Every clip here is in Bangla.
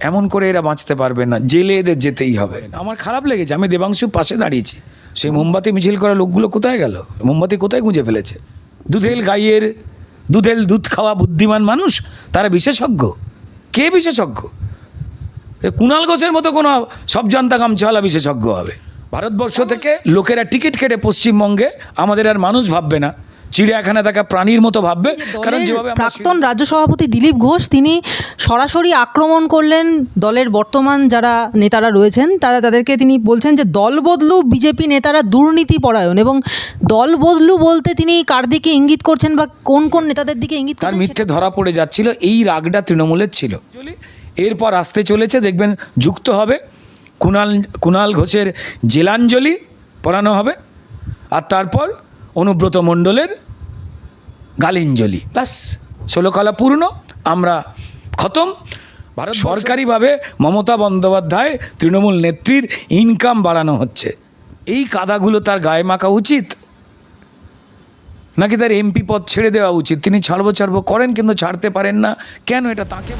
এমন করে এরা বাঁচতে পারবে না, জেলে এদের যেতেই হবে। আমার খারাপ লেগেছে, আমি দেবাংশুর পাশে দাঁড়িয়েছি। সেই মোমবাতি মিছিল করা লোকগুলো কোথায় গেল? মোমবাতি কোথায় গুঁজে ফেলেছে? দুধেল গাইয়ের, দুধেল দুধ খাওয়া বুদ্ধিমান মানুষ, তারা বিশেষজ্ঞ? কে বিশেষজ্ঞ? কুণাল ঘোষের মতো কোনো সব জানতা গামছাওয়ালা বিশেষজ্ঞ হবে। ভারতবর্ষ থেকে লোকেরা টিকিট কেটে পশ্চিমবঙ্গে, আমাদের আর মানুষ ভাববে না। চিড়িয়াখানা থাকা প্রাণীর মতো ভাববে। কারণ যেভাবে প্রাক্তন রাজ্য সভাপতি দিলীপ ঘোষ তিনি সরাসরি আক্রমণ করলেন দলের বর্তমান যারা নেতারা রয়েছেন তারা তাদেরকে তিনি বলছেন যে দল বদলু বিজেপি নেতারা দুর্নীতি পরায়ণ এবং দল বদলু বলতে তিনি কার দিকে ইঙ্গিত করছেন বা কোন কোন নেতাদের দিকে ইঙ্গিত তার মিথ্যে ধরা পড়ে যাচ্ছিল এই রাগটা তৃণমূলের ছিল। এরপর আসতে চলেছে দেখবেন যুক্ত হবে কুণাল কুণাল ঘোষের জেলাঞ্জলি পড়ানো হবে আর তারপর অনুব্রত মণ্ডলের গালিঞ্জলি। ব্যাস ষোলকলা পূর্ণ আমরা খতম। ভারত সরকারিভাবে মমতা বন্দ্যোপাধ্যায় তৃণমূল নেত্রীর ইনকাম বাড়ানো হচ্ছে। এই কাদাগুলো তার গায়ে মাখা উচিত? নাকি তার এমপি পদ ছেড়ে দেওয়া উচিত? তিনি ছাড়বো ছাড়বো করেন কিন্তু ছাড়তে পারেন না। কেন এটা তাকে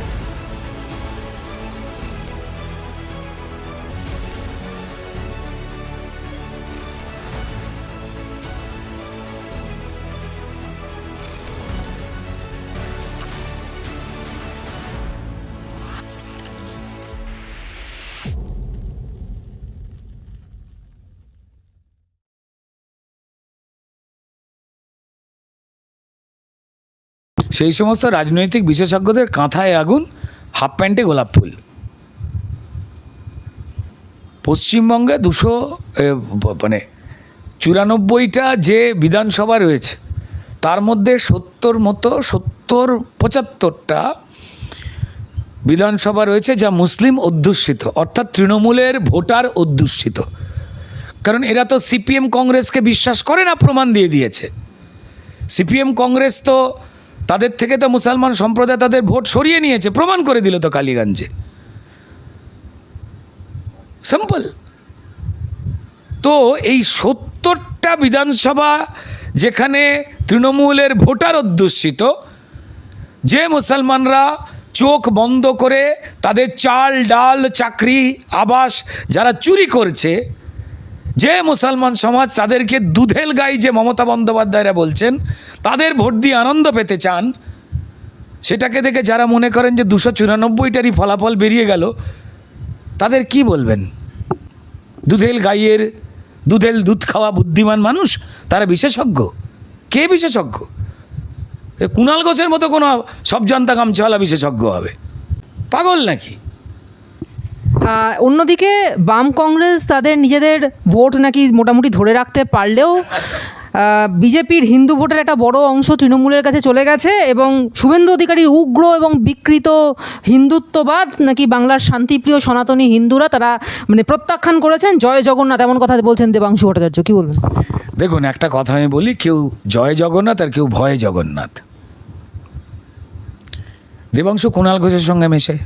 সেই সমস্ত রাজনৈতিক বিশেষজ্ঞদের কাঁথায় আগুন, হাফ প্যান্টে গোলাপ ফুল। পশ্চিমবঙ্গে দুশো মানে চুরানব্বইটা যে বিধানসভা রয়েছে, তার মধ্যে সত্তর মতো, সত্তর পঁচাত্তরটা বিধানসভা রয়েছে যা মুসলিম অধ্যুষিত, অর্থাৎ তৃণমূলের ভোটার অধ্যুষিত। কারণ এরা তো সিপিএম কংগ্রেসকে বিশ্বাস করে না, প্রমাণ দিয়ে দিয়েছে। সিপিএম কংগ্রেস তো তাদের থেকে তো মুসলমান সম্প্রদায় তাদের ভোট সরিয়ে নিয়েছে, প্রমাণ করে দিল তো কালীগঞ্জে। সিম্পল তো এই সত্তরটা বিধানসভা যেখানে তৃণমূলের ভোটার অধ্যুষিত, যে মুসলমানরা চোখ বন্ধ করে তাদের চাল, ডাল, চাকরি, আবাস যারা চুরি করছে যে মুসলমান সমাজ তাদেরকে দুধেল গাই যে মমতা বন্দ্যোপাধ্যায়রা বলছেন, তাদের ভোট দিয়ে আনন্দ পেতে চান, সেটাকে দেখে যারা মনে করেন যে দুশো চুরানব্বইটারই ফলাফল বেরিয়ে গেল, তাদের কি বলবেন? দুধেল গাইয়ের, দুধেল দুধ খাওয়া বুদ্ধিমান মানুষ, তারা বিশেষজ্ঞ? কে বিশেষজ্ঞ? কুণাল ঘোষের মতো কোনো সব জানতা গামছাওয়ালা বিশেষজ্ঞ হবে। পাগল নাকি? অন্যদিকে বাম কংগ্রেস তাদের নিজেদের ভোট নাকি মোটামুটি ধরে রাখতে পারলেও বিজেপির হিন্দু ভোটের একটা বড় অংশ তৃণমূলের কাছে চলে গেছে এবং শুভেন্দু অধিকারীর উগ্র এবং বিকৃত হিন্দুত্ববাদ নাকি বাংলার শান্তিপ্রিয় সনাতনী হিন্দুরা তারা মানে প্রত্যাখ্যান করেছেন। জয় জগন্নাথ এমন কথা বলছেন দেবাংশু ভট্টাচার্য, কী বলবেন? দেখুন, একটা কথা আমি বলি, কেউ জয় জগন্নাথ আর কেউ ভয় জগন্নাথ। দেবাংশু কুণাল ঘোষের সঙ্গে মেশে।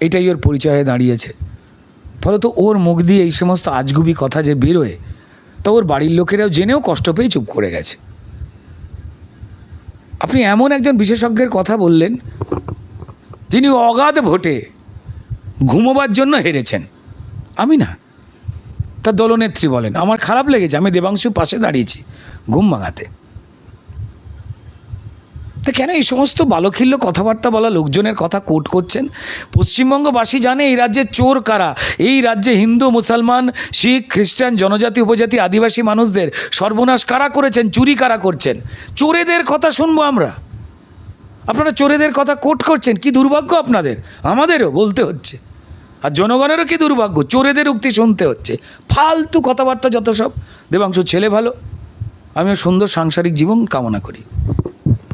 এটাই ওর পরিচয়ে দাঁড়িয়েছে। ফলত ওর মুখ দিয়ে এই সমস্ত আজগুবি কথা যে বেরোয়, তা ওর বাড়ির লোকেরাও জেনেও কষ্ট পেয়ে চুপ করে গেছে। আপনি এমন একজন বিশেষজ্ঞের কথা বললেন, যিনি অগাধ ভোটে ঘুমোবার জন্য হেরেছেন। আমি না। তার দলনেত্রী বলেন, আমার খারাপ লেগেছে, আমি দেবাংশু পাশে দাঁড়িয়েছি, ঘুম ভাঙাতে। তা কেন এই সমস্ত বালখিল্য কথাবার্তা বলা লোকজনের কথা কোট করছেন? পশ্চিমবঙ্গবাসী জানে এই রাজ্যে চোর কারা? এই রাজ্যে হিন্দু, মুসলমান, শিখ, খ্রিস্টান, জনজাতি, উপজাতি, আদিবাসী মানুষদের সর্বনাশ কারা করেছেন, চুরি কারা করছেন? চোরেদের কথা শুনব আমরা। আপনারা চোরেদের কথা কোট করছেন, কি দুর্ভাগ্য আপনাদের? আমাদেরও বলতে হচ্ছে। আর জনগণেরও কি দুর্ভাগ্য? চোরেদের উক্তি শুনতে হচ্ছে। ফালতু কথাবার্তা যত সব। দেবাংশ, ছেলে ভালো। আমিও সুন্দর সাংসারিক জীবন কামনা করি।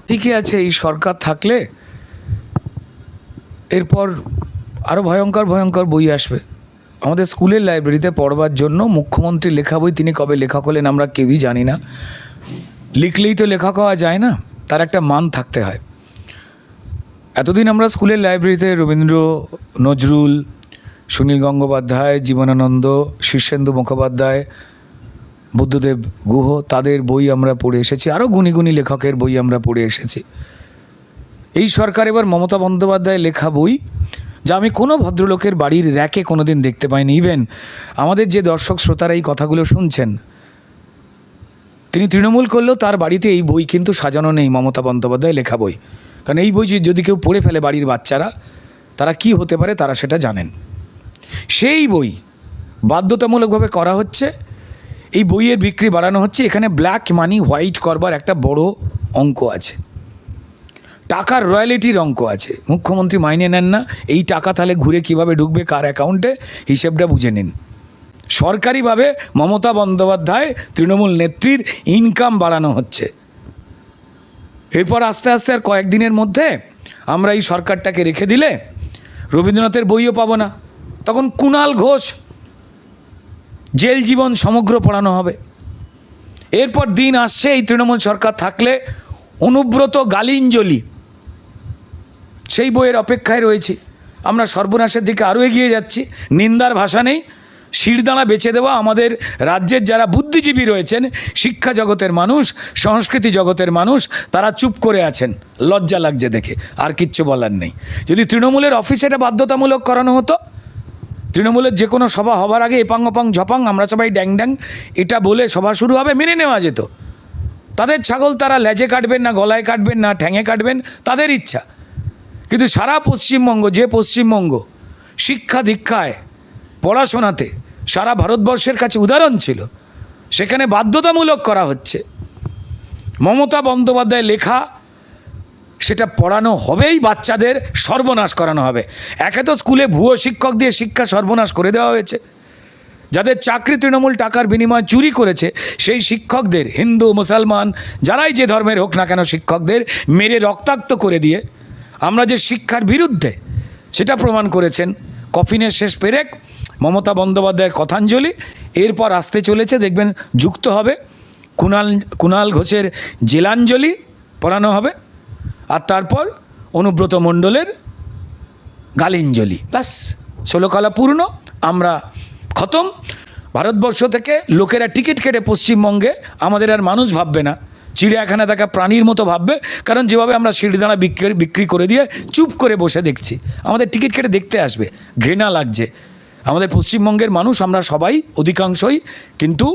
ঠিকই আছে এই সরকার থাকলে? এরপর আরও ভয়ঙ্কর ভয়ঙ্কর বই আসবে। আমাদের স্কুলের লাইব্রেরিতে পড়বার জন্য মুখ্যমন্ত্রী লেখা বই তিনি কবে লেখা হলেন আমরা কেউই জানি না। লিখলেই তো লেখা হওয়া যায় না, তার একটা মান থাকতে হয়। এতদিন আমরা স্কুলের লাইব্রেরিতে রবীন্দ্র, নজরুল, সুনীল গঙ্গোপাধ্যায়, জীবনানন্দ, শীর্ষেন্দু মুখোপাধ্যায় বুদ্ধদেব গুহ, তাদের বই আমরা পড়ে এসেছি। আরও গুণী লেখকের বই আমরা পড়ে এসেছি। এই সরকার এবার মমতা বন্দ্যোপাধ্যায় লেখা বই, যা আমি কোনো ভদ্রলোকের বাড়ির র্যাকে কোনো দিন দেখতে পাইনি। ইভেন আমাদের যে দর্শক শ্রোতারা এই কথাগুলো শুনছেন, তিনি তৃণমূল করলেও তার বাড়িতে এই বই কিন্তু সাজানো নেই, মমতা বন্দ্যোপাধ্যায় লেখা বই। কারণ এই বই যদি কেউ পড়ে ফেলে বাড়ির বাচ্চারা, তারা কি হতে পারে তারা সেটা জানেন। সেই বই বাধ্যতামূলকভাবে করা হচ্ছে এই বইয়ের বিক্রি বাড়ানো হচ্ছে। এখানে ব্ল্যাক মানি হোয়াইট করবার একটা বড় অঙ্ক আছে। টাকার রয়্যালিটির অঙ্ক আছে। মুখ্যমন্ত্রী মাইনে নেন না। এই টাকা তাহলে ঘুরে কীভাবে ঢুকবে, কার অ্যাকাউন্টে হিসেবটা বুঝে নিন। সরকারিভাবে মমতা বন্দ্যোপাধ্যায়, তৃণমূল নেত্রীর ইনকাম বাড়ানো হচ্ছে। এরপর আস্তে আস্তে আর কয়েকদিনের মধ্যে আমরা এই সরকারটাকে রেখে দিলে রবীন্দ্রনাথের বইও পাবো না। তখন কুণাল ঘোষ জেল জীবন সমগ্র পড়ানো হবে। এরপর দিন আসছে, এই তৃণমূল সরকার থাকলে অনুব্রত গালিঞ্জলি সেই বইয়ের অপেক্ষায় রয়েছি। আমরা সর্বনাশের দিকে আরও এগিয়ে যাচ্ছি। নিন্দার ভাষা নেই। শিরদাঁড়া বেছে দেওয়া আমাদের রাজ্যের যারা বুদ্ধিজীবী রয়েছেন, শিক্ষা জগতের মানুষ, সংস্কৃতি জগতের মানুষ, তারা চুপ করে আছেন। লজ্জা লাগছে দেখে, আর কিচ্ছু বলার নেই। যদি তৃণমূলের অফিসে এটা বাধ্যতামূলক করানো হতো তৃণমূলের যে কোনো সভা হবার আগে এপাং ওপাং ঝপাং, আমরা সবাই ড্যাং ড্যাং, এটা বলে সভা শুরু হবে, মেনে নেওয়া যেত। তাদের ছাগল তারা লেজে কাটবেন না, গলায় কাটবেন না, ঠ্যাঙে কাটবেন, তাদের ইচ্ছা। কিন্তু সারা পশ্চিমবঙ্গ, যে পশ্চিমবঙ্গ শিক্ষা দীক্ষায়, পড়াশোনাতে সারা ভারতবর্ষের কাছে উদাহরণ ছিল, সেখানে বাধ্যতামূলক করা হচ্ছে। মমতা বন্দ্যোপাধ্যায় লেখা সেটা পড়ানো হবেই বাচ্চাদের সর্বনাশ করানো হবে। একে তো স্কুলে ভুয়ো শিক্ষক দিয়ে শিক্ষা সর্বনাশ করে দেওয়া হয়েছে। যাদের চাকরি তৃণমূল টাকার বিনিময়ে চুরি করেছে, সেই শিক্ষকদের, হিন্দু, মুসলমান, যারাই যে ধর্মের হোক না কেন শিক্ষকদের, মেরে রক্তাক্ত করে দিয়ে আমরা যে শিক্ষার বিরুদ্ধে সেটা প্রমাণ করেছেন। কফিনের শেষ পেরেক, মমতা বন্দ্যোপাধ্যায়ের কথাঞ্জলি, এরপর আসতে চলেছে, দেখবেন যুক্ত হবে। কুণাল কুণাল ঘোষের জেলাঞ্জলি পড়ানো হবে। আর তারপর অনুব্রত মণ্ডলের গালিঞ্জলি। ব্যাস, ষোলকলা পূর্ণ, আমরা খতম। ভারতবর্ষ থেকে লোকেরা টিকিট কেটে পশ্চিমবঙ্গে, আমাদের আর মানুষ ভাববে না। চিড়িয়াখানা থাকা প্রাণীর মতো ভাববে, কারণ যেভাবে আমরা সিঁড়িদানা বিক্রি বিক্রি করে দিয়ে চুপ করে বসে দেখছি। আমাদের টিকিট কেটে দেখতে আসবে, ঘৃণা লাগছে। আমাদের পশ্চিমবঙ্গের মানুষ, আমরা সবাই অধিকাংশই কিন্তু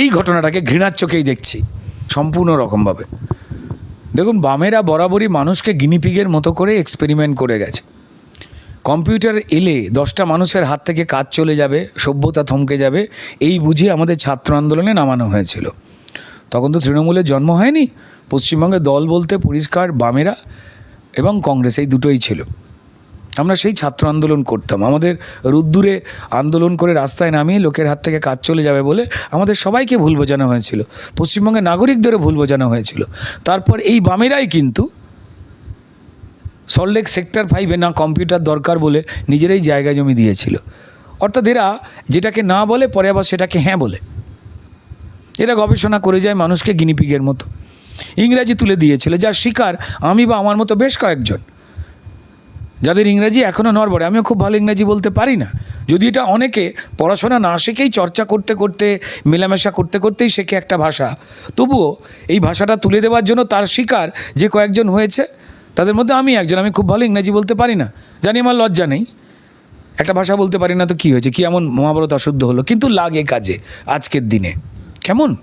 এই ঘটনাটাকে ঘৃণার চোখেই দেখছি, সম্পূর্ণ রকমভাবে। দেখুন, বামেরা বরাবরই মানুষকে গিনিপিগের মতো করে এক্সপেরিমেন্ট করে গেছে। কম্পিউটার এলে দশটা মানুষের হাত থেকে কাজ চলে যাবে, সভ্যতা থমকে যাবে, এই বুঝিয়ে আমাদের ছাত্র আন্দোলনে নামানো হয়েছিল। তখন তো তৃণমূলের জন্ম হয়নি। পশ্চিমবঙ্গে দল বলতে পরিষ্কার বামেরা এবং কংগ্রেস, এই দুটোই ছিল। আমরা সেই ছাত্র আন্দোলন করতাম। আমাদের রুদ্দুরে আন্দোলন করে রাস্তায় নামিয়ে লোকের হাত থেকে কাজ চলে যাবে বলে আমাদের সবাইকে ভুল বোঝানো হয়েছিল। পশ্চিমবঙ্গের নাগরিকদেরও ভুল বোঝানো হয়েছিল। তারপর এই বামেরাই কিন্তু সল্টলেক সেক্টর ফাইভে না কম্পিউটার দরকার বলে নিজেরাই জায়গা জমি দিয়েছিল। অর্থাৎ এরা যেটাকে না বলে পরে আবার সেটাকে হ্যাঁ বলে। এরা গবেষণা করে যায় মানুষকে গিনিপিগের মতো। ইংরাজি তুলে দিয়েছিল, যার শিকার আমি বা আমার মতো বেশ কয়েকজন। যাদের ইংরাজি এখনও নড়বড়ে, আমিও খুব ভালো ইংরাজি বলতে পারি না। যদি এটা অনেকে পড়াশোনা না শিখেই চর্চা করতে করতে, মেলামেশা করতে করতেই শেখে একটা ভাষা, তবুও এই ভাষাটা তুলে দেওয়ার জন্য তার শিকার যে কয়েকজন হয়েছে, তাদের মধ্যে আমি একজন, আমি খুব ভালো ইংরাজি বলতে পারি না। জানি আমার লজ্জা নেই। একটা ভাষা বলতে পারি না তো কী হয়েছে? কি এমন মহাভারত অশুদ্ধ হলো? কিন্তু লাগে কাজে আজকের দিনে। কেমন?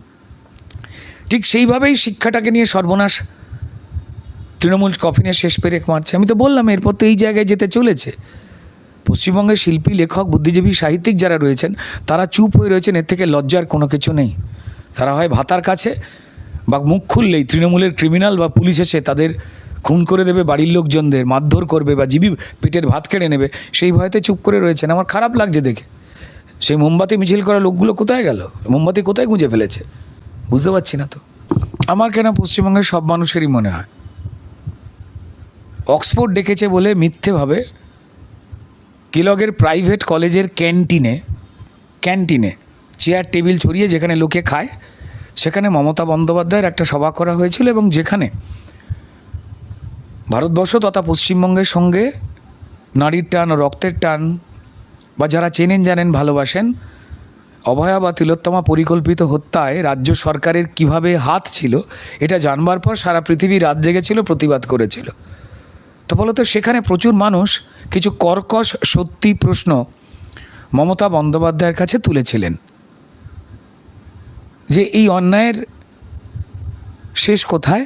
ঠিক সেইভাবেই শিক্ষাটাকে নিয়ে সর্বনাশ তৃণমূল কফিনের শেষ পেরেক মারছে। আমি তো বললাম, এরপর তো এই জায়গায় যেতে চলেছে। পশ্চিমবঙ্গের শিল্পী, লেখক, বুদ্ধিজীবী, সাহিত্যিক যারা রয়েছেন, তারা চুপ হয়ে রয়েছেন, এর থেকে লজ্জার কোনো কিছু নেই। তারা হয় ভাতার কাছে বা মুখ খুললেই তৃণমূলের ক্রিমিনাল বা পুলিশ এসে তাদের খুন করে দেবে, বাড়ির লোকজনদের মারধর করবে বা জীবী পেটের ভাত কেড়ে নেবে, সেই ভয়তে চুপ করে রয়েছেন। আমার খারাপ লাগছে দেখে। সেই মোমবাতি মিছিল করা লোকগুলো কোথায় গেল? মোমবাতি কোথায় গুঁজে ফেলেছে? বুঝতে পারছি না তো। আমার কেন পশ্চিমবঙ্গের সব মানুষেরই মনে হয়? অক্সফোর্ড ডেকেছে বলে মিথ্যেভাবে কিলগের প্রাইভেট কলেজের ক্যান্টিনে ক্যান্টিনে চেয়ার, টেবিল ছড়িয়ে যেখানে লোকে খায়, সেখানে মমতা বন্দ্যোপাধ্যায়ের একটা সভা করা হয়েছিল এবং যেখানে ভারতবর্ষ তথা পশ্চিমবঙ্গের সঙ্গে নারীর টান, রক্তের টান বা যারা চেনেন, জানেন, ভালোবাসেন, অভয়া বা তিলোত্তমা পরিকল্পিত হত্যায় রাজ্য সরকারের কীভাবে হাত ছিল, এটা জানবার পর সারা পৃথিবী রাত জেগেছিল, প্রতিবাদ করেছিল। তো বলতো সেখানে প্রচুর মানুষ কিছু কর্কশ সত্যি প্রশ্ন মমতা বন্দ্যোপাধ্যায়ের কাছে তুলেছিলেন যে এই অন্যায়ের শেষ কোথায়?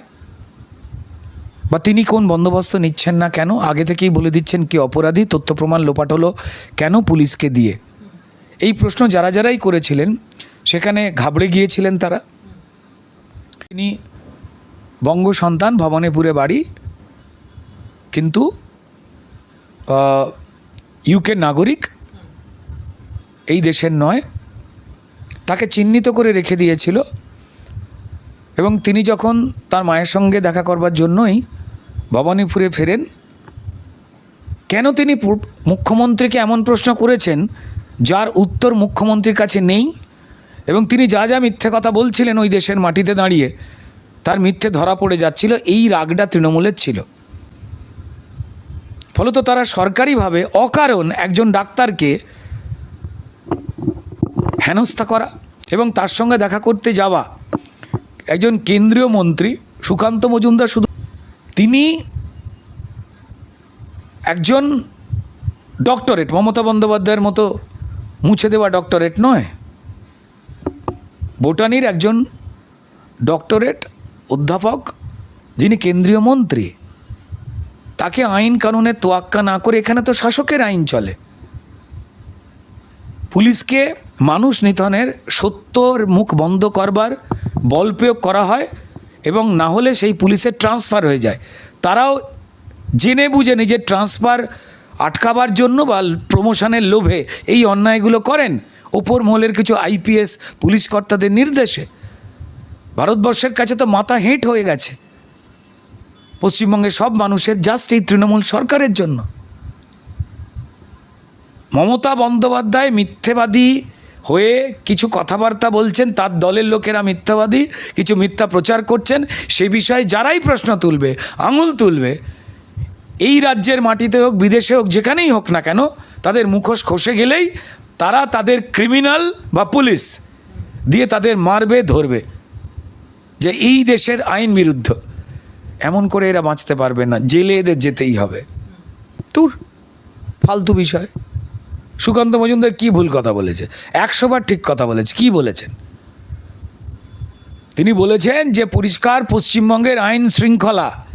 বা তিনি কোন বন্দোবস্ত নিচ্ছেন না কেন? আগে থেকেই বলে দিচ্ছেন কি অপরাধী, তথ্য প্রমাণ লোপাট হলো কেন পুলিশকে দিয়ে? এই প্রশ্ন যারা যারাই করেছিলেন, সেখানে ঘাবড়ে গিয়েছিলেন তারা। তিনি বঙ্গ সন্তান ভবানীপুরে বাড়ি কিন্তু ইউকে নাগরিক এই দেশের নয়, তাকে চিহ্নিত করে রেখে দিয়েছিল এবং তিনি যখন তার মায়ের সঙ্গে দেখা করবার জন্যই ভবানীপুরে ফেরেন, কেন তিনি মুখ্যমন্ত্রীকে এমন প্রশ্ন করেছেন যার উত্তর মুখ্যমন্ত্রীর কাছে নেই এবং তিনি যা যা মিথ্যে কথা বলছিলেন ওই দেশের মাটিতে দাঁড়িয়ে, তার মিথ্যে ধরা পড়ে যাচ্ছিল, এই রাগটা তৃণমূলের ছিল। ফলত তারা সরকারিভাবে অকারণ একজন ডাক্তারকে হেনস্থা করা এবং তার সঙ্গে দেখা করতে যাওয়া। একজন কেন্দ্রীয় মন্ত্রী সুকান্ত মজুমদার শুধু তিনি একজন ডক্টরেট, মমতা বন্দ্যোপাধ্যায়ের মতো মুছে দেওয়া ডক্টরেট নয়। বোটানির একজন ডক্টরেট, অধ্যাপক, যিনি কেন্দ্রীয় মন্ত্রী। তাকে আইন কানুনের তোয়াক্কা না করে এখানে তো শাসকের আইন চলে। পুলিশকে মানুষ নিধনের সত্যর মুখ বন্ধ করবার বল প্রয়োগ করা হয় এবং না হলে সেই পুলিশের ট্রান্সফার হয়ে যায়। তারাও জেনে বুঝে নিজের ট্রান্সফার আটকাবার জন্য বা প্রমোশনের লোভে এই অন্যায়গুলো করেন। ওপর মহলের কিছু আইপিএস পুলিশ কর্তাদের নির্দেশে। ভারতবর্ষের কাছে তো মাথা হেঁট হয়ে গেছে। পশ্চিমবঙ্গের সব মানুষের জাস্ট এই তৃণমূল সরকারের জন্য। মমতা বন্দ্যোপাধ্যায় মিথ্যেবাদী হয়ে কিছু কথাবার্তা বলছেন, তার দলের লোকেরা মিথ্যাবাদী, কিছু মিথ্যা প্রচার করছেন, সে বিষয়ে যারাই প্রশ্ন তুলবে, আঙুল তুলবে, এই রাজ্যের মাটিতে হোক, বিদেশে হোক, যেখানেই হোক না কেন, তাদের মুখোশ খসে গেলেই তারা তাদের ক্রিমিনাল বা পুলিশ দিয়ে তাদের মারবে, ধরবে। যে এই দেশের আইন বিরুদ্ধ। এমন করে এরা বাঁচতে পারবে না। জেলে এদের যেতেই হবে। তোর ফালতু বিষয়। সুকান্ত মজুমদার কি ভুল কথা বলেছে? একশোবার ঠিক কথা বলেছে। কি বলেছেন? তিনি বলেছেন যে, পরিষ্কার পশ্চিমবঙ্গের আইন শৃঙ্খলা।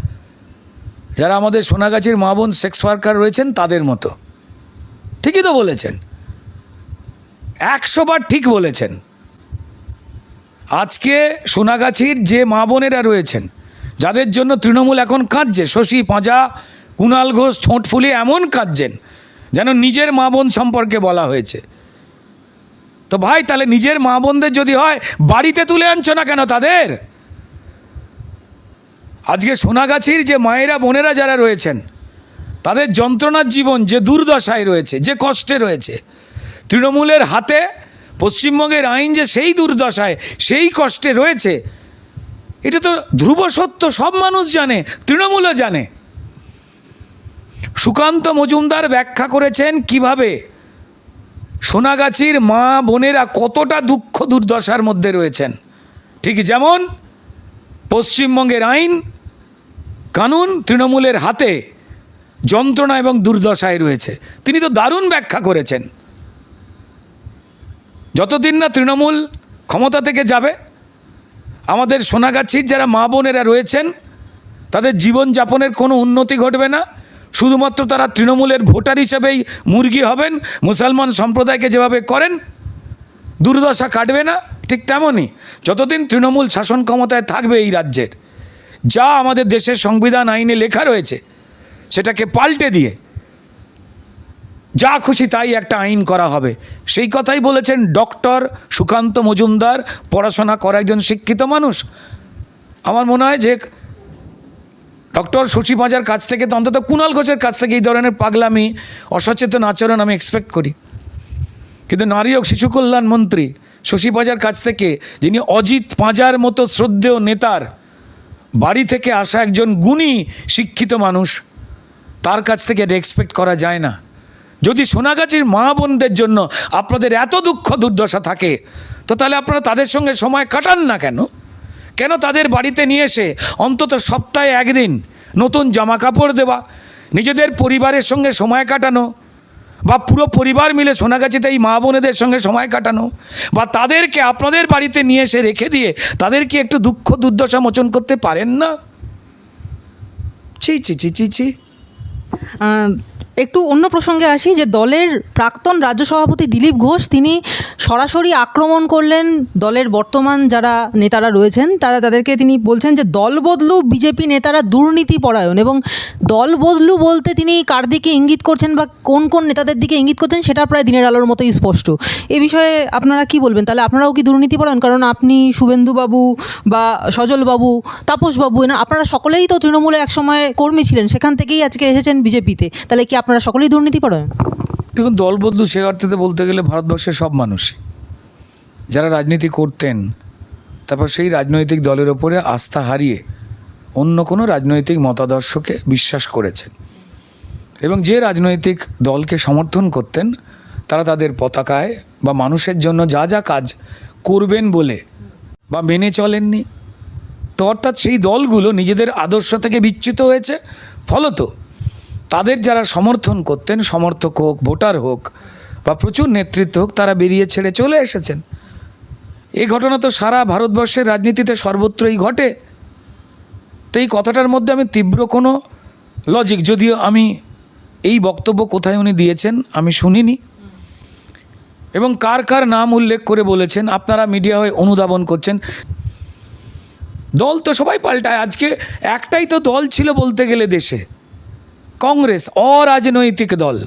যারা আমাদের সোনাগাছির মা বোন সেক্স ওয়ার্কার রয়েছেন, তাদের মতো। ঠিকই তো বলেছেন। একশোবার ঠিক বলেছেন। আজকে সোনাগাছির যে মা বোনেরা রয়েছেন যাদের জন্য তৃণমূল এখন কাঁদছে। শশী, পাঁজা, কুণাল ঘোষ, ছোঁট ফুলে এমন কাঁদছেন যেন নিজের মা বোন সম্পর্কে বলা হয়েছে। তো ভাই, তাহলে নিজের মা বোনদের যদি হয়, বাড়িতে তুলে আনছো না কেন তাদের? আজকে সোনাগাছির যে মায়েরা, বোনেরা যারা রয়েছেন, তাদের যন্ত্রণার জীবন যে দুর্দশায় রয়েছে, যে কষ্টে রয়েছে, তৃণমূলের হাতে, পশ্চিমবঙ্গের আইন যে সেই দুর্দশায়, সেই কষ্টে রয়েছে এটা তো ধ্রুব সত্য, সব মানুষ জানে, তৃণমূলও জানে। সুকান্ত মজুমদার ব্যাখ্যা করেছেন কীভাবে? সোনাগাছির মা বোনেরা কতটা দুঃখ দুর্দশার মধ্যে রয়েছেন। ঠিক যেমন, পশ্চিমবঙ্গের আইন, কানুন তৃণমূলের হাতে যন্ত্রণা এবং দুর্দশায় রয়েছে। তিনি তো দারুণ ব্যাখ্যা করেছেন। যতদিন না তৃণমূল ক্ষমতা থেকে যাবে আমাদের সোনাগাছির যারা মা বোনেরা রয়েছেন, তাদের জীবনযাপনের কোনো উন্নতি ঘটবে না। শুধুমাত্র তারা তৃণমূলের ভোটার হিসেবেই মুরগি হবেন, মুসলমান সম্প্রদায়কে যেভাবে করেন, দুর্দশা কাটবে না, ঠিক তেমনই যতদিন তৃণমূল শাসন ক্ষমতায় থাকবে এই রাজ্যের। যা আমাদের দেশের সংবিধান আইনে লেখা রয়েছে, সেটাকে পাল্টে দিয়ে যা খুশি তাই একটা আইন করা হবে। সেই কথাই বলেছেন ডক্টর সুকান্ত মজুমদার, পড়াশোনা করা একজন শিক্ষিত মানুষ। আমার মনে হয় যে ডক্টর শশী পাঁজার কাছ থেকে তো অন্তত কুণাল ঘোষের কাছ থেকে এই ধরনের পাগলামি, অসচেতন আচরণ আমি এক্সপেক্ট করি। কিন্তু নারী ও শিশু কল্যাণ মন্ত্রী, শশী পাঁজার কাছ থেকে যিনি অজিত পাঁজার মতো শ্রদ্ধেয় নেতার, বাড়ি থেকে আসা একজন গুণী শিক্ষিত মানুষ, তার কাছ থেকে এটা এক্সপেক্ট করা যায় না। যদি সোনাগাছির মা বোনদের জন্য আপনাদের এত দুঃখ দুর্দশা থাকে, তো তাহলে আপনারা তাদের সঙ্গে সময় কাটান না কেন? কেন তাদের বাড়িতে নিয়ে এসে অন্তত সপ্তাহে একদিন নতুন জামা কাপড় দেওয়া, নিজেদের পরিবারের সঙ্গে সময় কাটানো, বা পুরো পরিবার মিলে সোনাগাছিতে এই মা বোনেদের সঙ্গে সময় কাটানো, বা তাদেরকে আপনাদের বাড়িতে নিয়ে এসে রেখে দিয়ে তাদেরকে একটু দুঃখ দুর্দশা মোচন করতে পারেন না? ছি ছি ছি ছি ছি। একটু অন্য প্রসঙ্গে আসি যে দলের প্রাক্তন রাজ্য সভাপতি দিলীপ ঘোষ, তিনি সরাসরি আক্রমণ করলেন দলের বর্তমান যারা নেতারা রয়েছেন, তারা তাদেরকে তিনি বলছেন যে দল বদলু বিজেপি নেতারা দুর্নীতি পরায়ণ এবং দল বদলু বলতে তিনি কার দিকে ইঙ্গিত করছেন বা কোন কোন নেতাদের দিকে ইঙ্গিত করছেন সেটা প্রায় দিনের আলোর মতোই স্পষ্ট। এ বিষয়ে আপনারা কি বলবেন? তাহলে আপনারাও কি দুর্নীতি পরায়ণ? কারণ আপনি শুভেন্দুবাবু বা সজলবাবু তাপসবাবু এনা, আপনারা সকলেই তো তৃণমূলে একসময় কর্মী ছিলেন, সেখান থেকেই আজকে এসেছেন বিজেপিতে, তাহলে কি আপনারা সকলেই দুর্নীতি পরায়ণ? দেখুন, দল বদলু সে অর্থেতে বলতে গেলে ভারতবর্ষের সব মানুষই। যারা রাজনীতি করতেন, তারপর সেই রাজনৈতিক দলের ওপরে আস্থা হারিয়ে অন্য কোনো রাজনৈতিক মতাদর্শকে বিশ্বাস করেছেন। এবং যে রাজনৈতিক দলকে সমর্থন করতেন, তারা তাদের পতাকায় বা মানুষের জন্য যা যা কাজ করবেন বলে বা মেনে চলেননি। তো অর্থাৎ সেই দলগুলো নিজেদের আদর্শ থেকে বিচ্যুত হয়েছে, ফলত তাদের যারা সমর্থন করতেন, সমর্থক হোক, ভোটার হোক, বা প্রচুর নেতৃত্ব হোক, তারা বেরিয়ে ছেড়ে চলে এসেছেন। এই ঘটনা তো সারা ভারতবর্ষের রাজনীতিতে সর্বত্রই ঘটে। তো এই কথাটার মধ্যে আমি তীব্র কোনো লজিক যদিও আমি এই বক্তব্য কোথায় উনি দিয়েছেন, আমি শুনিনি। এবং কার কার নাম উল্লেখ করে বলেছেন, আপনারা মিডিয়া হয়ে অনুধাবন করছেন। দল তো সবাই পাল্টায়, আজকে একটাই তো দল ছিল বলতে গেলে দেশে। কংগ্রেস, অরাজনৈতিক দল।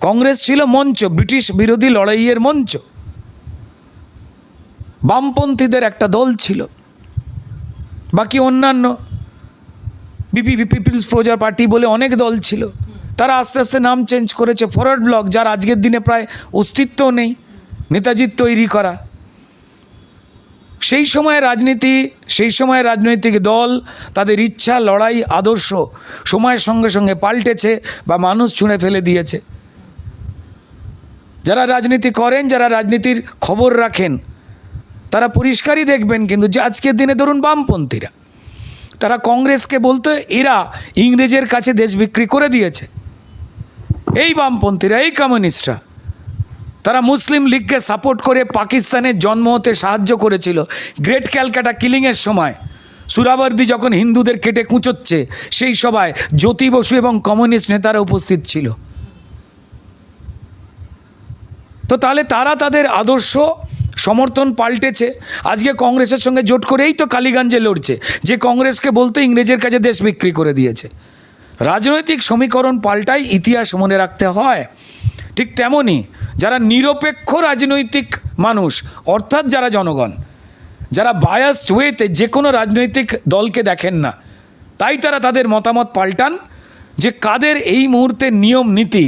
কংগ্রেস ছিল মঞ্চ, ব্রিটিশ বিরোধী লড়াইয়ের মঞ্চ। বামপন্থীদের একটা দল ছিল। বাকি অন্যান্য বিপি পিপিলস প্রজা পার্টি বলে অনেক দল ছিল। তারা আস্তে আস্তে নাম চেঞ্জ করেছে। ফরওয়ার্ড ব্লক, যার আজকের দিনে প্রায় অস্তিত্ব নেই। নেতাজির তৈরি করা। সেই সময় রাজনীতি, সেই সময় রাজনৈতিক দল, তাদের ইচ্ছা, লড়াই, আদর্শ সময়ের সঙ্গে সঙ্গে পাল্টেছে বা মানুষ ছুঁড়ে ফেলে দিয়েছে। যারা রাজনীতি করেন, যারা রাজনীতির খবর রাখেন, তারা পরিষ্কারই দেখবেন কিন্তু যে আজকের দিনে ধরুন বামপন্থীরা, তারা কংগ্রেসকে বলতে এরা ইংরেজের কাছে দেশ বিক্রি করে দিয়েছে। এই বামপন্থীরা, এই কমিউনিস্টরা তারা মুসলিম লীগকে সাপোর্ট করে পাকিস্তানের জন্ম হতে সাহায্য করেছিল। গ্রেট ক্যালকাটা কিলিংয়ের সময়। সুরাবর্দি যখন হিন্দুদের কেটে কুঁচোচ্ছে, সেই সভায় জ্যোতি বসু এবং কমিউনিস্ট নেতারা উপস্থিত ছিল। তো তাহলে তারা তাদের আদর্শ সমর্থন পাল্টেছে। আজকে কংগ্রেসের সঙ্গে জোট করেই তো কালীগঞ্জে লড়ছে। যে কংগ্রেসকে বলতে ইংরেজের কাছে দেশ বিক্রি করে দিয়েছে। রাজনৈতিক সমীকরণ পাল্টাই ইতিহাস মনে রাখতে হয়। ঠিক তেমনই যারা নিরপেক্ষ রাজনৈতিক মানুষ, অর্থাৎ যারা জনগণ, যারা বায়াসড ওয়েতে যে কোনো রাজনৈতিক দলকে দেখেন না, তাই তারা তাদের মতামত পাল্টান যে কাদের এই মুহূর্তে নিয়ম নীতি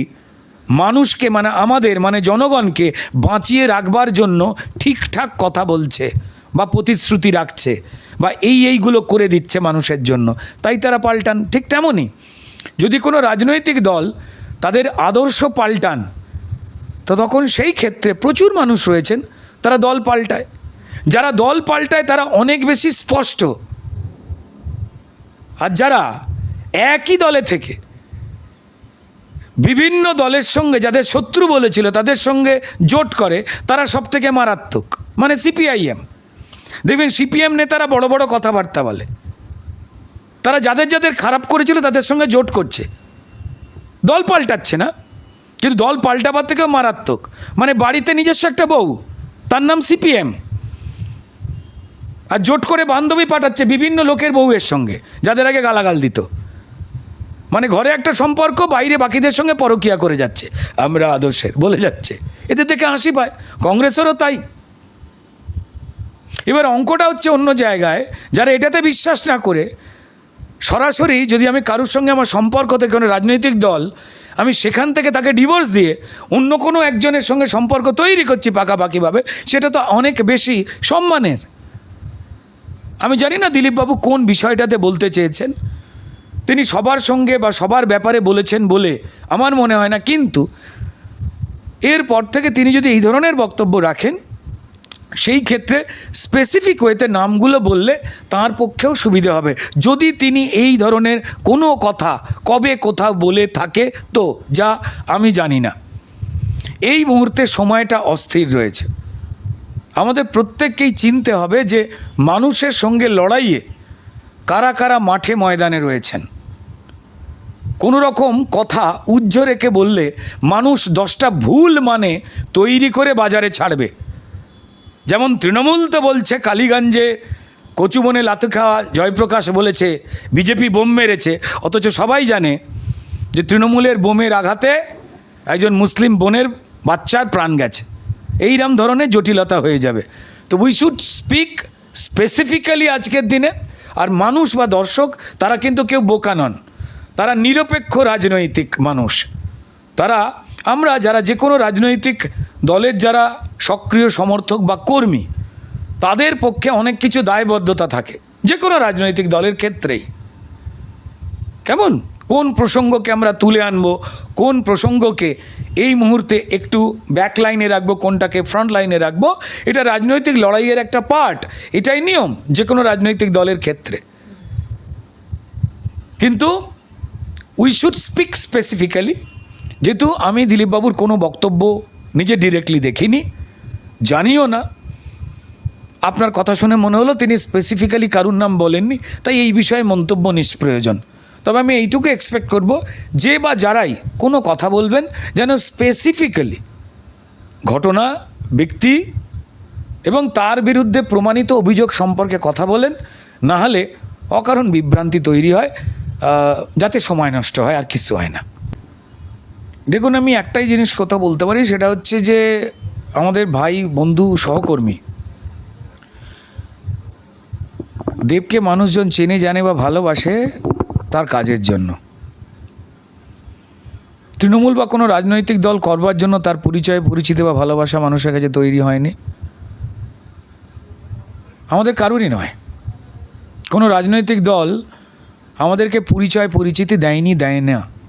মানুষকে মানে আমাদের মানে জনগণকে বাঁচিয়ে রাখবার জন্য ঠিকঠাক কথা বলছে বা প্রতিশ্রুতি রাখছে বা এই এইগুলো করে দিচ্ছে মানুষের জন্য। তাই তারা পাল্টান, ঠিক তেমনই। যদি কোনো রাজনৈতিক দল তাদের আদর্শ পাল্টান তো তখন সেই ক্ষেত্রে প্রচুর মানুষ রয়েছেন, তারা দল পাল্টায়। যারা দল পাল্টায়, তারা অনেক বেশি স্পষ্ট। আর যারা একই দলে থেকে, বিভিন্ন দলের সঙ্গে যাদের শত্রু বলেছিল, তাদের সঙ্গে জোট করে, তারা সব থেকে মারাত্মক। মানে সিপিআইএম। দেখবেন সিপিএম নেতারা বড় বড় কথাবার্তা বলে। তারা যাদের যাদের খারাপ করেছিল, তাদের সঙ্গে জোট করছে। দল পাল্টাচ্ছে না। কিন্তু দল পাল্টাবার থেকেও মারাত্মক। মানে বাড়িতে নিজস্ব একটা বউ, তার নাম সিপিএম। আর জোট করে বান্ধবী পাঠাচ্ছে বিভিন্ন লোকের বউয়ের সঙ্গে, যাদের আগে গালাগাল দিত। মানে ঘরে একটা সম্পর্ক, বাইরে বাকিদের সঙ্গে পরকিয়া করে যাচ্ছে। আমরা আদর্শের, বলে যাচ্ছে। এদের থেকে হাসি পায়। কংগ্রেসেরও তাই। এবার অঙ্কটা হচ্ছে অন্য জায়গায়। যারা এটাতে বিশ্বাস না করে, সরাসরি যদি আমি কারোর সঙ্গে আমার সম্পর্ক থেকে কোনো রাজনৈতিক দল আমি সেখান থেকে তাকে ডিভোর্স দিয়ে অন্য কোনো একজনের সঙ্গে সম্পর্ক তৈরি করছি পাকাপাকিভাবে, সেটা তো অনেক বেশি সম্মানের। আমি জানি না দিলীপবাবু কোন বিষয়টাতে বলতে চেয়েছেন। তিনি সবার সঙ্গে বা সবার ব্যাপারে বলেছেন বলে আমার মনে হয় না, কিন্তু এরপর থেকে তিনি যদি এই ধরনের বক্তব্য রাখেন সেই ক্ষেত্রে স্পেসিফিক ওয়েতে নামগুলো বললে তার পক্ষেও সুবিধে হবে। যদি তিনি এই ধরনের কোনো কথা কবে কোথাও বলে থাকে তো, যা আমি জানি না। এই মুহূর্তে সময়টা অস্থির রয়েছে। আমাদের প্রত্যেককেই চিনতে হবে যে মানুষের সঙ্গে লড়াইয়ে কারা কারা মাঠে ময়দানে রয়েছেন। কোনো রকম কথা উজ্জ্ব রেখে বললে মানুষ দশটা ভুল মানে তৈরি করে বাজারে ছাড়বে। যেমন তৃণমূল তো বলছে, কালীগঞ্জে কচুবনে লাতু খাওয়া জয়প্রকাশ বলেছে, বিজেপি বোম মেরেছে, অথচ সবাই জানে যে তৃণমূলের বোমের আঘাতে একজন মুসলিম বোনের বাচ্চার প্রাণ গেছে। এইরম ধরনের জটিলতা হয়ে যাবে। তো উই শুড স্পিক স্পেসিফিক্যালি আজকের দিনে, আর মানুষ বা দর্শক, তারা কিন্তু কেউ বোকা নন। তারা নিরপেক্ষ রাজনৈতিক মানুষ। তারা, আমরা যারা যে কোনো রাজনৈতিক দলের যারা সক্রিয় সমর্থক বা কর্মী, তাদের পক্ষে অনেক কিছু দায়বদ্ধতা থাকে, যে কোনো রাজনৈতিক দলের ক্ষেত্রেই। কেমন? কোন প্রসঙ্গকে আমরা তুলে আনব? কোন প্রসঙ্গকে এই মুহূর্তে একটু ব্যাক লাইনে রাখব? কোনটাকে ফ্রন্ট লাইনে রাখব? এটা রাজনৈতিক লড়াইয়ের একটা পার্ট এটাই নিয়ম, যে কোনো রাজনৈতিক দলের ক্ষেত্রে। কিন্তু উই শুড স্পিক স্পেসিফিক্যালি যেহেতু আমি দিলীপবাবুর কোনো বক্তব্য নিজে ডিরেক্টলি দেখিনি, জানিও না। আপনার কথা শুনে মনে হলো তিনি স্পেসিফিক্যালি কারুর নাম বলেননি, তাই এই বিষয়ে মন্তব্য নিষ্প্রয়োজন। তবে আমি এইটুকু এক্সপেক্ট করব, যে বা যারাই কোনো কথা বলবেন যেন স্পেসিফিক্যালি ঘটনা, ব্যক্তি এবং তার বিরুদ্ধে প্রমাণিত অভিযোগ সম্পর্কে কথা বলেন, না হলে অকারণ বিভ্রান্তি তৈরি হয় যাতে সময় নষ্ট হয় আর কিছু হয় না। দেখুন, আমি একটাই জিনিস কথা বলতে পারি, সেটা হচ্ছে যে আমাদের ভাই, বন্ধু, সহকর্মী। দেবকে মানুষজন চেনে, জানে বা ভালোবাসে তার কাজের জন্য। তৃণমূল বা কোনো রাজনৈতিক দল করবার জন্য তার পরিচয়, পরিচিতি বা ভালোবাসা মানুষের কাছে তৈরি হয়নি। আমাদের কারুরই নয়। কোনো রাজনৈতিক দল আমাদেরকে পরিচয়, পরিচিতি দেয়নি, দেয় না।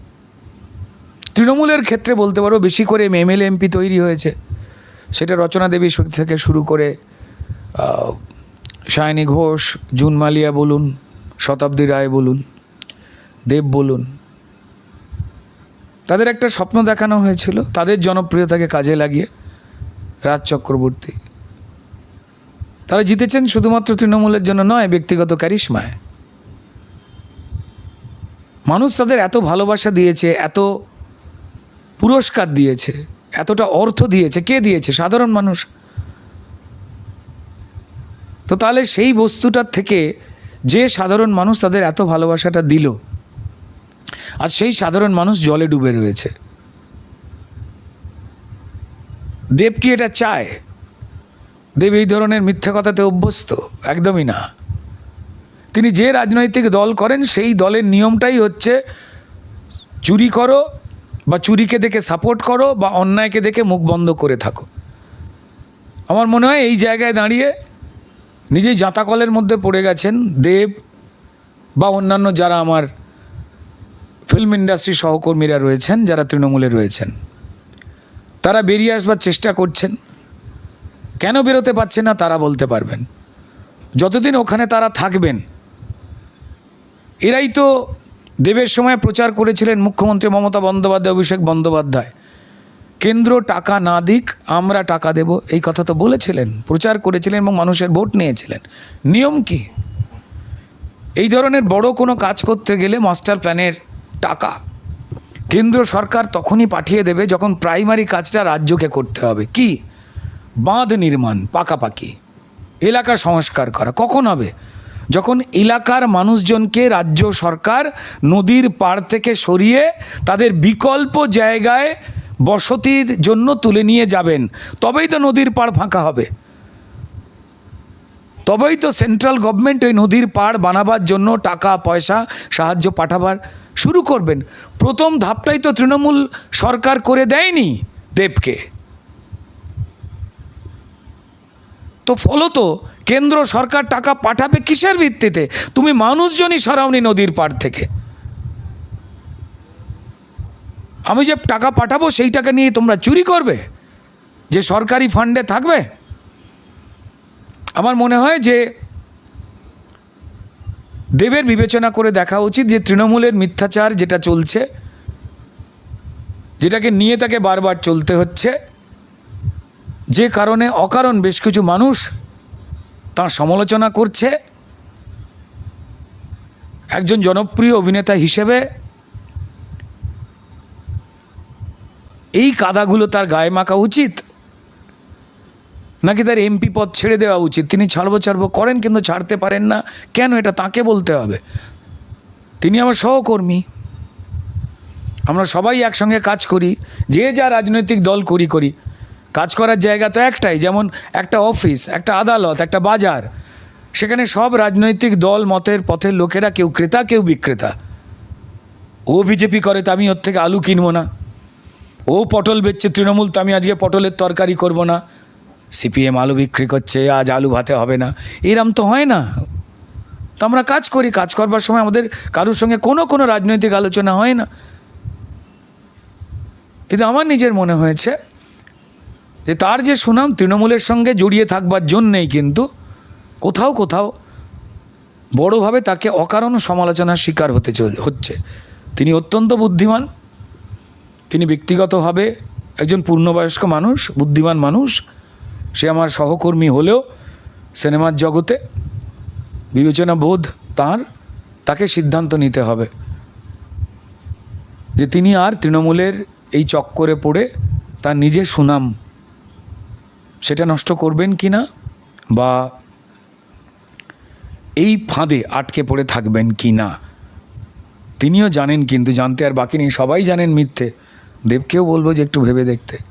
তৃণমূলের ক্ষেত্রে বলতে পারব বেশি করে এমএলএ এমপি তৈরি হয়েছে। সেটা রচনা দেবী থেকে শুরু করে সায়নী ঘোষ, জুন মালিয়া বলুন, শতাব্দী রায় বলুন, দেব বলুন। তাদের একটা স্বপ্ন দেখানো হয়েছিল, তাদের জনপ্রিয়তাকে কাজে লাগিয়ে রাজ চক্রবর্তী। তারা জিতেছেন শুধুমাত্র তৃণমূলের জন্য নয়, ব্যক্তিগত ক্যারিশমায়। মানুষ তাদের এত ভালোবাসা দিয়েছে, এত পুরস্কার দিয়েছে, এতটা অর্থ দিয়েছে, কে দিয়েছে? সাধারণ মানুষ। তো তাহলে সেই বস্তুটার থেকে যে সাধারণ মানুষ তাদের এত ভালোবাসাটা দিল, আর সেই সাধারণ মানুষ জলে ডুবে রয়েছে। দেব কি এটা চায়? দেব এই ধরনের মিথ্যা কথাতে অভ্যস্ত? একদমই না। তিনি যে রাজনৈতিক দল করেন, সেই দলের নিয়মটাই হচ্ছে, চুরি করো বা চুরিকে দেখে সাপোর্ট করো বা অন্যায়কে দেখে মুখ বন্ধ করে থাকো। আমার মনে হয় এই জায়গায় দাঁড়িয়ে নিজেই জাঁতাকলের মধ্যে পড়ে গেছেন দেব বা অন্যান্য যারা আমার ফিল্ম ইন্ডাস্ট্রি সহকর্মীরা রয়েছেন, যারা তৃণমূলে রয়েছেন। তারা বেরিয়ে আসবার চেষ্টা করছেন। কেন বেরোতে পারছে না তারা বলতে পারবেন। যতদিন ওখানে তারা থাকবেন, এরাই তো দেবের সময় প্রচার করেছিলেন মুখ্যমন্ত্রী মমতা বন্দ্যোপাধ্যায়, অভিষেক বন্দ্যোপাধ্যায়। কেন্দ্র টাকা না দিক, আমরা টাকা দেব, এই কথা তো বলেছিলেন, প্রচার করেছিলেন এবং মানুষের ভোট নিয়েছিলেন। নিয়ম কি? এই ধরনের বড় কোনো কাজ করতে গেলে মাস্টার প্ল্যানের টাকা কেন্দ্র সরকার তখনই পাঠিয়ে দেবে যখন প্রাইমারি কাজটা রাজ্যকে করতে হবে। কি? বাঁধ নির্মাণ, পাকাপাকি, এলাকা সংস্কার করা, কখন হবে? যখন এলাকার মানুষজনকে রাজ্য সরকার নদীর পাড় থেকে সরিয়ে তাদের বিকল্প জায়গায় বসতির জন্য তুলে নিয়ে যাবেন, তবেই তো নদীর পাড় ফাঁকা হবে। তবেই তো সেন্ট্রাল গভর্নমেন্ট ওই নদীর পাড় বানাবার জন্য টাকা, পয়সা, সাহায্য পাঠাবার শুরু করবেন। প্রথম ধাপটাই তো তৃণমূল সরকার করে দেয়নি দেবকে। তো ফলত কেন্দ্র সরকার টাকা পাঠাবে কিসের ভিত্তিতে? তুমি মানুষজনই সরাওনি নদীর পাড় থেকে। আমি যে টাকা পাঠাবো সেই টাকা নিয়ে তোমরা চুরি করবে? যে সরকারি ফান্ডে থাকবে? আমার মনে হয় যে দেবের বিবেচনা করে দেখা উচিত যে তৃণমূলের মিথ্যাচার যেটা চলছে, যেটাকে নিয়ে তাকে বারবার চলতে হচ্ছে, যে কারণে অকারণ বেশ কিছু মানুষ তার সমালোচনা করছে একজন জনপ্রিয় অভিনেতা হিসেবে। এই কাদাগুলো তার গায়ে মাখা উচিত? নাকি তার এমপি পদ ছেড়ে দেওয়া উচিত? তিনি ছাড়বো ছাড়বো করেন কিন্তু ছাড়তে পারেন না। কেন এটা তাকে বলতে হবে? তিনি আমার সহকর্মী। আমরা সবাই একসঙ্গে কাজ করি। যে যা রাজনৈতিক দল করি করি। কাজ করার জায়গা তো একটাই, যেমন একটা অফিস, একটা আদালত, একটা বাজার। সেখানে সব রাজনৈতিক দল, মতের, পথের লোকেরা, কেউ ক্রেতা, কেউ বিক্রেতা। ও বিজেপি করে তো আমি ওর থেকে আলু কিনবো না। ও পটল বেচছে তৃণমূল, তো আমি আজকে পটলের তরকারি করব না। সিপিএম আলু বিক্রি করছে, আজ আলু ভাতে হবে না। এরম তো হয় না। তো আমরা কাজ করি, কাজ করবার সময় আমাদের কারোর সঙ্গে কোনো কোনো রাজনৈতিক আলোচনা হয় না। কিন্তু আমার নিজের মনে হয়েছে যে তার যে সুনাম তৃণমূলের সঙ্গে জড়িয়ে থাকবার জন্যেই কিন্তু কোথাও কোথাও বড়োভাবে তাকে অকারণ সমালোচনার শিকার হতে হচ্ছে। তিনি অত্যন্ত বুদ্ধিমান, তিনি ব্যক্তিগতভাবে একজন পূর্ণবয়স্ক মানুষ, বুদ্ধিমান মানুষ। সে আমার সহকর্মী হলেও সিনেমার জগতে বিবেচনা বোধ তার, তাকে সিদ্ধান্ত নিতে হবে। যে তিনি আর তৃণমূলের এই চক্করে পড়ে তার নিজের সুনাম সেটা নষ্ট করবেন কি না? বা এই ফাঁদে আটকে পড়ে থাকবেন কি না? তিনিও জানেন কিন্তু, জানতে আর বাকি নেই। সবাই জানেন মিথ্যে। দেবকেও বলব যে একটু ভেবে দেখতে।